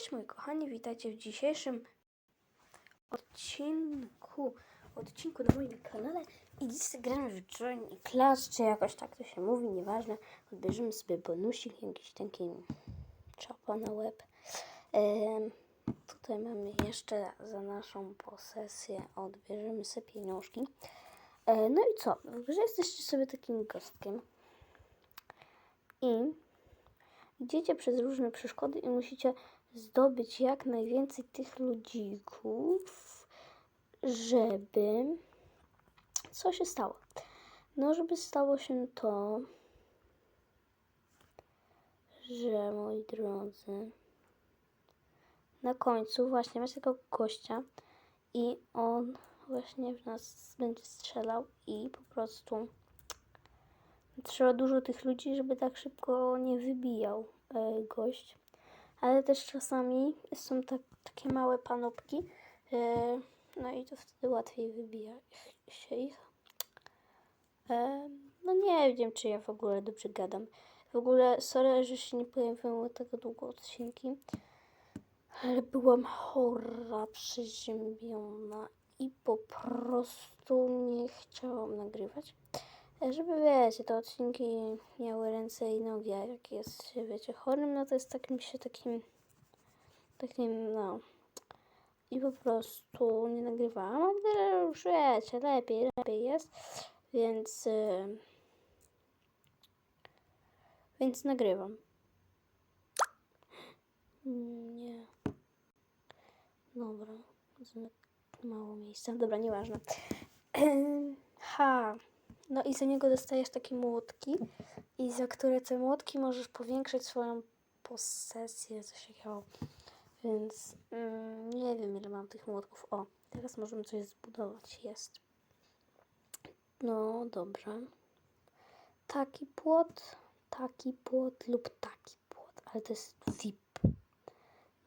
Cześć moi kochani, witajcie w dzisiejszym odcinku, odcinku na moim kanale i dzisiaj gramy w Join Class, czy jakoś tak to się mówi, nieważne. Odbierzemy sobie bonusik, jakiś taki czapa na łeb. Em, tutaj mamy jeszcze za naszą posesję, odbierzemy sobie pieniążki. E, no i co, w grze jesteście sobie takim kostkiem i idziecie przez różne przeszkody i musicie zdobyć jak najwięcej tych ludzików, żeby. Co się stało? No, żeby stało się to, że moi drodzy, na końcu właśnie macie tego gościa i on właśnie w nas będzie strzelał i po prostu trzeba dużo tych ludzi, żeby tak szybko nie wybijał e, gość. Ale też czasami są tak, takie małe panopki, e, no i to wtedy łatwiej wybija się ich. E, no nie wiem, czy ja w ogóle dobrze gadam. W ogóle, sorry, że się nie pojawiły tego długo odcinki, ale byłam chora, przeziębiona i po prostu nie chciałam nagrywać. Żeby wiecie, te odcinki miały ręce i nogi, a jak jest się, wiecie, chorym, no to jest takim się takim, takim, no. I po prostu nie nagrywałam, a teraz już wiecie, lepiej, lepiej jest, więc, e, więc nagrywam. Nie. Dobra, mało miejsca. Dobra, nieważne. Ha. No i za niego dostajesz takie młotki i za które te młotki możesz powiększyć swoją posesję, coś takiego. Więc mm, nie wiem ile mam tych młotków. O, teraz możemy coś zbudować. Jest. No dobrze. Taki płot, taki płot lub taki płot, ale to jest VIP.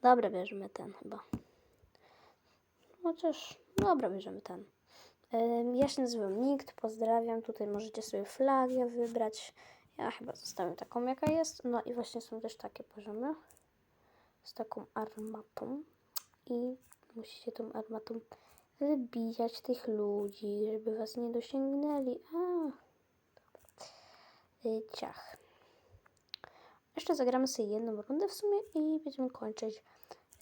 Dobra, bierzemy ten chyba. Chociaż, dobra, bierzemy ten. Ja się nazywam Nikt, pozdrawiam. Tutaj możecie sobie flagę wybrać. Ja chyba zostawię taką, jaka jest. No i właśnie są też takie poziomy z taką armatą. I musicie tą armatą wybijać tych ludzi, żeby was nie dosięgnęli. A. Y, Ciach. Jeszcze zagramy sobie jedną rundę w sumie i będziemy kończyć.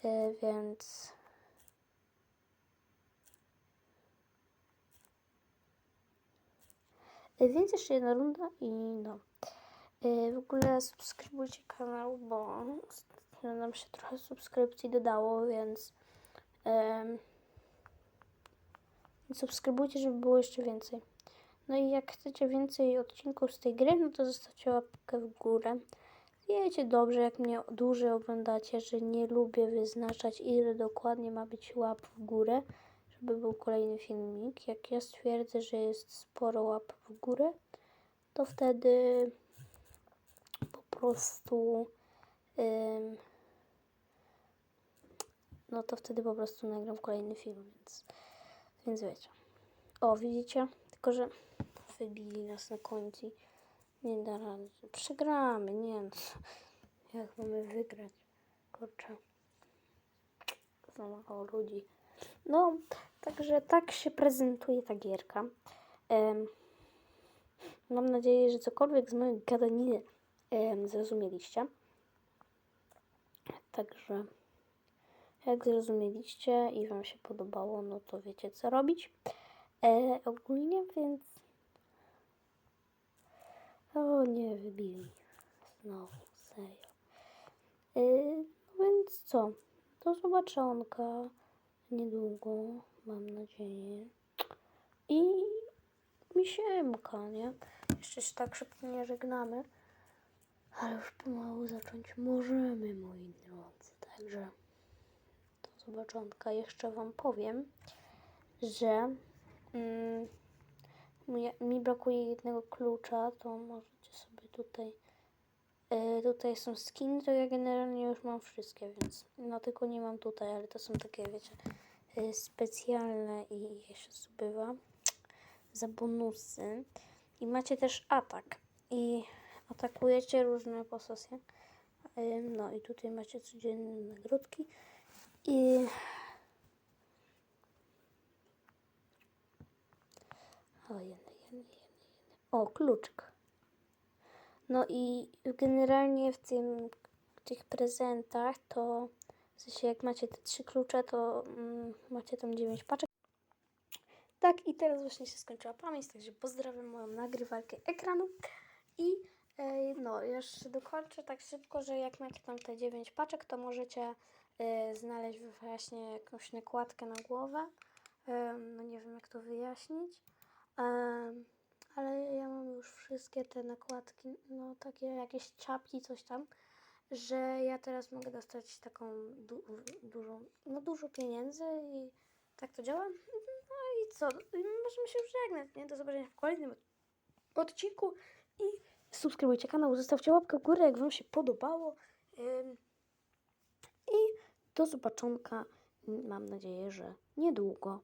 Y, Więc Więc jeszcze jedna runda i no. Y, W ogóle subskrybujcie kanał, bo nam się trochę subskrypcji dodało, więc em, subskrybujcie, żeby było jeszcze więcej. No i jak chcecie więcej odcinków z tej gry, no to zostawcie łapkę w górę. Wiecie dobrze, jak mnie dłużej oglądacie, że nie lubię wyznaczać, ile dokładnie ma być łap w górę, żeby był kolejny filmik. Jak ja stwierdzę, że jest sporo łap w górę, to wtedy po prostu ym, no to wtedy po prostu nagram kolejny film, więc, więc wiecie. O, widzicie? Tylko, że wybili nas na końcu. Nie da rady. Przegramy, nie no. Jak mamy wygrać? Kurczę. Za mało ludzi. No, także tak się prezentuje ta gierka. Em, mam nadzieję, że cokolwiek z mojej gadaniny em, zrozumieliście. Także jak zrozumieliście i Wam się podobało, no to wiecie co robić. E, ogólnie, więc o nie, wybili. Znowu, serio. Yy, no więc co? Do zobaczonka niedługo, mam nadzieję. I misiemka, nie? Jeszcze się tak szybko nie żegnamy. Ale już pomału zacząć możemy, moi drodzy. Także do zobaczonka. Jeszcze Wam powiem, że mm, mi, mi brakuje jednego klucza, to możecie sobie tutaj. E, tutaj są skiny, to ja generalnie już mam wszystkie, więc no tylko nie mam tutaj, ale to są takie, wiecie, e, specjalne i jeszcze zdobywa za bonusy. I macie też atak i atakujecie różne posesje. Ym, No i tutaj macie codzienne nagródki. I o, jedny, jedny, jedny, jedny. O, kluczyk. No i generalnie w tym, w tych prezentach to w sensie jak macie te trzy klucze, to mm, macie tam dziewięć paczek. Tak, i teraz właśnie się skończyła pamięć, także pozdrawiam moją nagrywarkę ekranu. I e, no, jeszcze dokończę tak szybko, że jak macie tam te 9 paczek, to możecie e, znaleźć właśnie jakąś nakładkę na głowę. E, no nie wiem, jak to wyjaśnić. Em, ale ja mam już wszystkie te nakładki, no takie jakieś czapki, coś tam, że ja teraz mogę dostać taką du- dużą, no dużo pieniędzy i tak to działa. No i co? Możemy się już żegnać, nie? Do zobaczenia w kolejnym odcinku i subskrybujcie kanał, zostawcie łapkę w górę, jak Wam się podobało. I do zobaczonka, mam nadzieję, że niedługo.